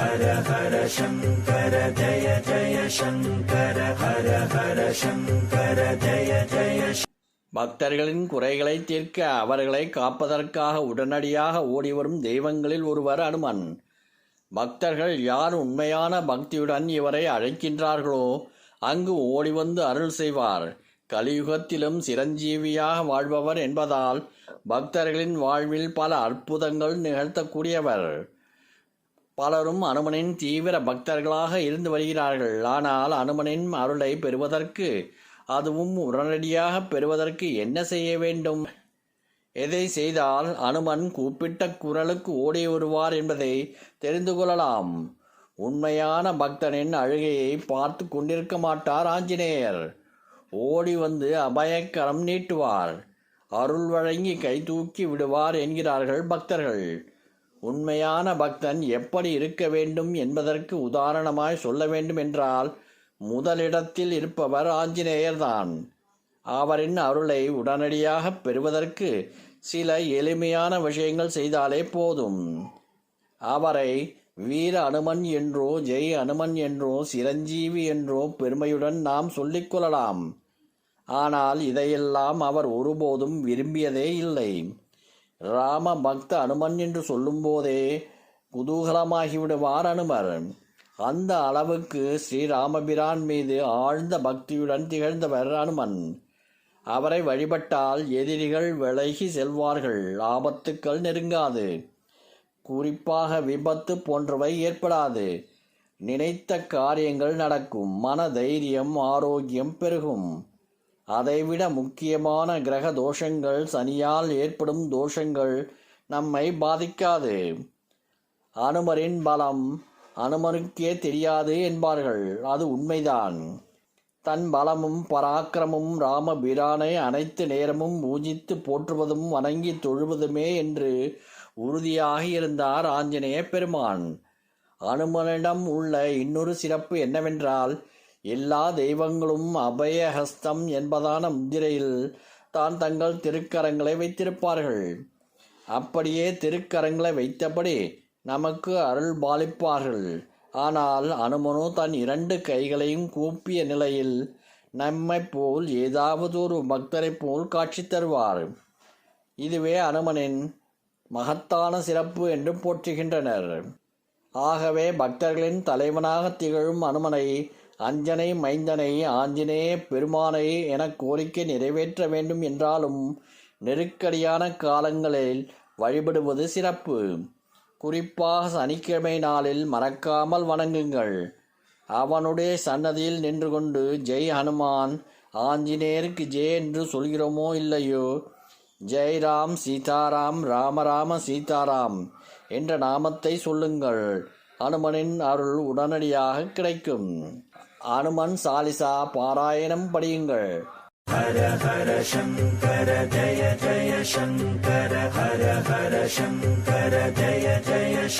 ஹர ஹர சங்கர ஜய ஜய சங்கர ஹர ஹர சங்கர ஜய ஜய பக்தர்களின் குறைகளை தீர்க்க அவர்களை காப்பதற்காக உடனடியாக ஓடிவரும் தெய்வங்களில் ஒருவர் அனுமன். பக்தர்கள் யார் உண்மையான பக்தியுடன் இவரை அழைக்கின்றார்களோ அங்கு ஓடி வந்து அருள் செய்வார். கலியுகத்திலும் சிரஞ்சீவியாக வாழ்பவர் என்பதால் பக்தர்களின் வாழ்வில் பல அற்புதங்கள் நிகழ்த்தக்கூடியவர். பலரும் அனுமனின் தீவிர பக்தர்களாக இருந்து வருகிறார்கள். ஆனால் அனுமனின் அருளை பெறுவதற்கு அதுவும் உடனடியாக பெறுவதற்கு என்ன செய்ய வேண்டும்? எதை செய்தால் அனுமன் கூப்பிட்ட குரலுக்கு ஓடி வருவார் என்பதை தெரிந்து கொள்ளலாம். உண்மையான பக்தனின் அழுகையை பார்த்து கொண்டிருக்க மாட்டார் ஆஞ்சநேயர். ஓடி வந்து அபயக்கரம் நீட்டுவார். அருள் வழங்கி கை தூக்கி விடுவார் என்கிறார்கள் பக்தர்கள். உண்மையான பக்தன் எப்படி இருக்க வேண்டும் என்பதற்கு உதாரணமாய் சொல்ல வேண்டும் என்றால் முதலிடத்தில் இருப்பவர் ஆஞ்சநேயர்தான். அவரின் அருளை உடனடியாக பெறுவதற்கு சில எளிமையான விஷயங்கள் செய்தாலே போதும். அவரை வீர அனுமன் என்றோ ஜெய் அனுமன் என்றோ சிரஞ்சீவி என்றோ பெருமையுடன் நாம் சொல்லிக் கொள்ளலாம். ஆனால் இதையெல்லாம் அவர் ஒருபோதும் விரும்பியதே இல்லை. ராம பக்த அனுமன் என்று சொல்லும்போதே குதூகலமாகிவிடுவார் அனுமர் அந்த அளவுக்கு ஸ்ரீராமபிரான் மீது ஆழ்ந்த பக்தியுடன் திகழ்ந்தவர் அனுமன். அவரை வழிபட்டால் எதிரிகள் விலகி செல்வார்கள் ஆபத்துக்கள் நெருங்காது குறிப்பாக விபத்து போன்றவை ஏற்படாது. நினைத்த காரியங்கள் நடக்கும் மன தைரியம் ஆரோக்கியம் பெருகும். அதைவிட முக்கியமான கிரக தோஷங்கள் சனியால் ஏற்படும் தோஷங்கள் நம்மை பாதிக்காது. அனுமரின் பலம் அனுமனுக்கே தெரியாது என்பார்கள். அது உண்மைதான். தன் பலமும் பராக்கிரமும் ராமபிரானை அனைத்து நேரமும் பூஜித்து போற்றுவதும் வணங்கி தொழுவதுமே என்று உறுதியாக இருந்தார் ஆஞ்சநேய பெருமான். அனுமனிடம் உள்ள இன்னொரு சிறப்பு என்னவென்றால் எல்லா தெய்வங்களும் அபயஹஸ்தம் என்பதான முத்திரையில் தான் தங்கள் திருக்கரங்களை வைத்திருப்பார்கள். அப்படியே திருக்கரங்களை வைத்தபடி நமக்கு அருள் பாலிப்பார்கள். ஆனால் அனுமனோ தன் இரண்டு கைகளையும் கூப்பிய நிலையில் நம்மைப் போல் ஏதாவது ஒரு பக்தரைப் போல் காட்சி தருவார். இதுவே அனுமனின் மகத்தான சிறப்பு என்று போற்றுகின்றனர். ஆகவே பக்தர்களின் தலைவனாக திகழும் அனுமனை அஞ்சனை மைந்தனை ஆஞ்சநேய பெருமானை என கோரிக்கை நிறைவேற்ற வேண்டும் என்றாலும் நெருக்கடியான காலங்களில் வழிபடுவது சிறப்பு. குறிப்பாக சனிக்கிழமை நாளில் மறக்காமல் வணங்குங்கள். அவனுடைய சன்னதியில் நின்று கொண்டு ஜெய் ஹனுமான் ஆஞ்சநேயருக்கு ஜெய் என்று சொல்கிறோமோ இல்லையோ? ஜெய் ராம் சீதாராம் ராமராம சீதாராம் என்ற நாமத்தை சொல்லுங்கள். அனுமனின் அருள் உடனடியாக கிடைக்கும். அனுமன் சாலிசா பாராயணம் படியுங்கள். ஹர ஹர சங்கர ஜய ஜய சங்கர ஹர ஹர சங்கர ஜய ஜய